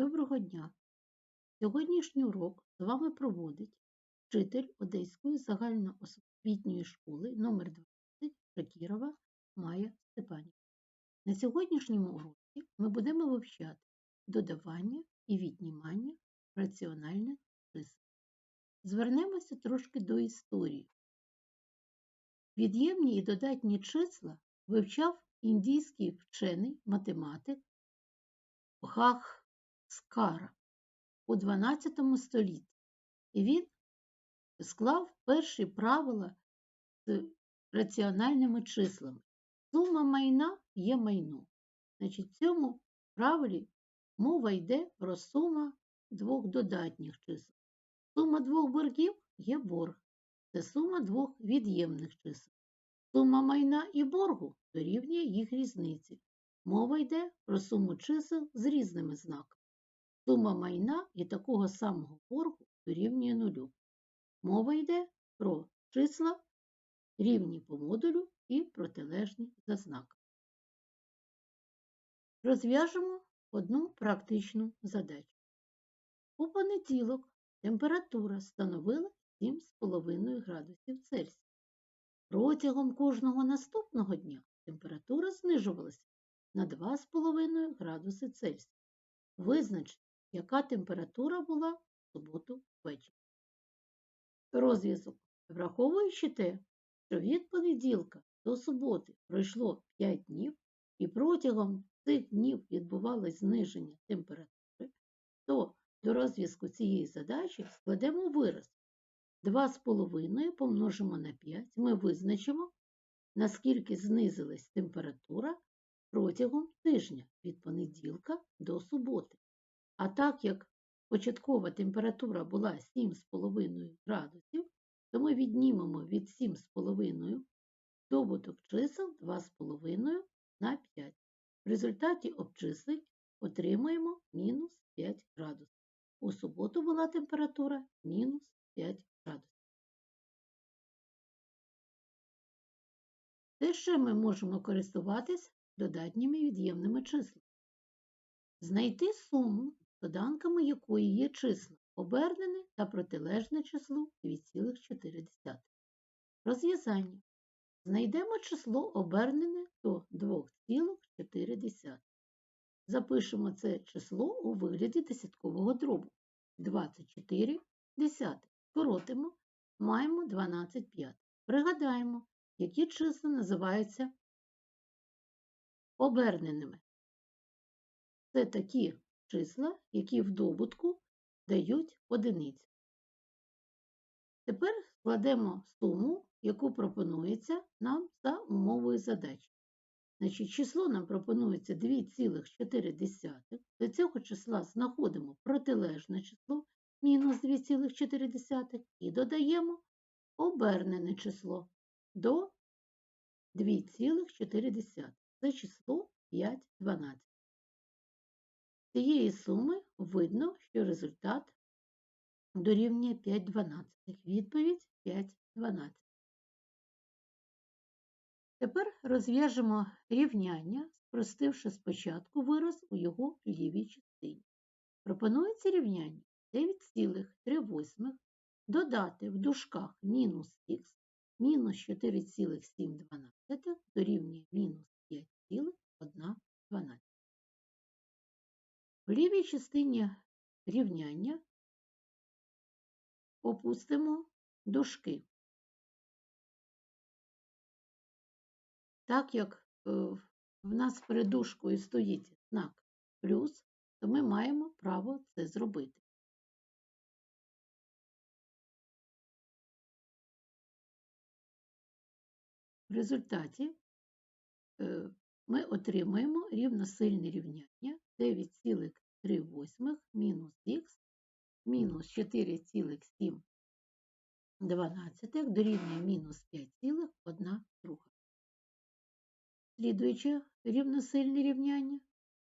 Доброго дня! Сьогоднішній урок з вами проводить вчитель Одеської загальноосвітньої школи номер 20 Шакірова Майя Степанівна. На сьогоднішньому уроці ми будемо вивчати додавання і віднімання раціональних чисел. Звернемося трошки до історії. Від'ємні і додатні числа вивчав індійський вчений математик Гахскара у 12 столітті. І він склав перші правила з раціональними числами. Сума майна є майно. Значить, в цьому правилі мова йде про сума двох додатніх чисел. Сума двох боргів є борг. Це сума двох від'ємних чисел. Сума майна і боргу дорівнює їх різниці. Мова йде про суму чисел з різними знаками. Сума майна і такого самого боргу дорівнює нулю. Мова йде про числа рівні по модулю і протилежні за знаками. Розв'яжемо одну практичну задачу. У понеділок температура становила 7,5 градусів Цельсія. Протягом кожного наступного дня температура знижувалася на 2,5 градуси Цельсія. Визначте, яка температура була в суботу ввечері. Розв'язок. Враховуючи те, що від понеділка до суботи пройшло 5 днів, і протягом цих днів відбувалось зниження температури, то до розв'язку цієї задачі складемо вираз. 2,5 помножимо на 5, ми визначимо, наскільки знизилась температура протягом тижня від понеділка до суботи. А так як початкова температура була 7,5 градусів, то ми віднімемо від 7,5 добуток чисел 2,5 на 5. В результаті обчислень отримаємо мінус 5 градусів. У суботу була температура мінус 5 градусів. Те, що ми можемо користуватись додатніми від'ємними числами. Знайти суму, доданками якої є числа обернене та протилежне число 2,4. Розв'язання. Знайдемо число обернене до 2,4. Запишемо це число у вигляді десяткового дробу. 24 десятих. Скоротимо, маємо 12 п'ятих. Пригадаємо, які числа називаються оберненими. Це такі числа, які в добутку дають одиницю. Тепер складемо суму, яку пропонується нам за умовою задачі. Значить, число нам пропонується 2,4. До цього числа знаходимо протилежне число мінус 2,4 і додаємо обернене число до 2,4. Це число 5 12. З цієї суми видно, що результат дорівнює 5 12. Відповідь 5 12. Тепер розв'яжемо рівняння, спростивши спочатку вираз у його лівій частині. Пропонується рівняння 9,3 додати в дужках мінус х мінус 4,7 дорівнює мінус 5,1. В лівій частині рівняння опустимо дужки. Так як е, в нас перед дужкою стоїть знак плюс, то ми маємо право це зробити. В результаті е, ми отримаємо рівносильне рівняння 9,3 мінус х мінус 4,7 дорівнює мінус 5,1 друга. Слідуюче рівносильне рівняння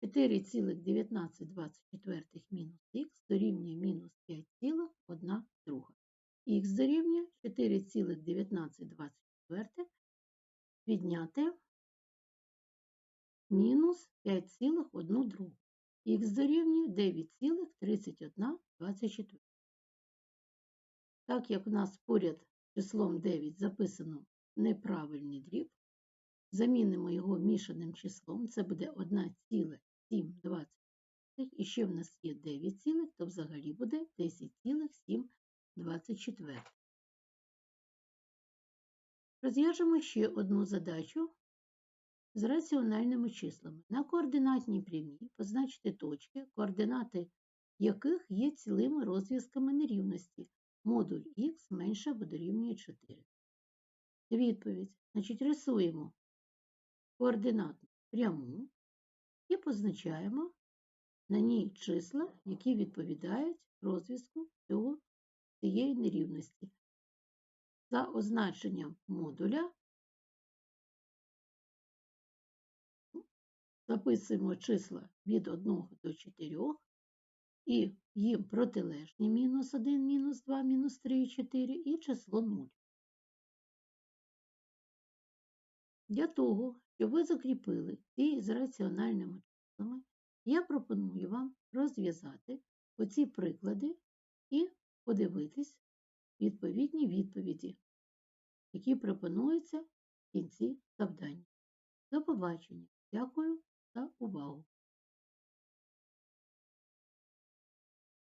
4,1924 мінус х дорівнює мінус 5,1 друга. Х дорівнює 4,1924 відняти мінус 5,1 другу. Х дорівнює 9,3124. Так як у нас поряд числом 9 записано неправильний дріб, замінимо його мішаним числом, це буде 1,720. І ще в нас є 9 цілих, то взагалі буде 10,724. Розв'яжемо ще одну задачу з раціональними числами. На координатній прямій позначте точки, координати яких є цілими розв'язками нерівності. Модуль х менше або дорівнює 4. Відповідь. Значить, рисуємо координатну пряму і позначаємо на ній числа, які відповідають розв'язку цієї нерівності. За означенням модуля записуємо числа від 1 до 4 і їм протилежні мінус 1, мінус 2, мінус 3 і 4 і число 0. Для того, щоб ви закріпили ці з раціональними числами, я пропоную вам розв'язати оці приклади і подивитись відповідні відповіді, які пропонуються в кінці завдання. До побачення. Дякую за увагу!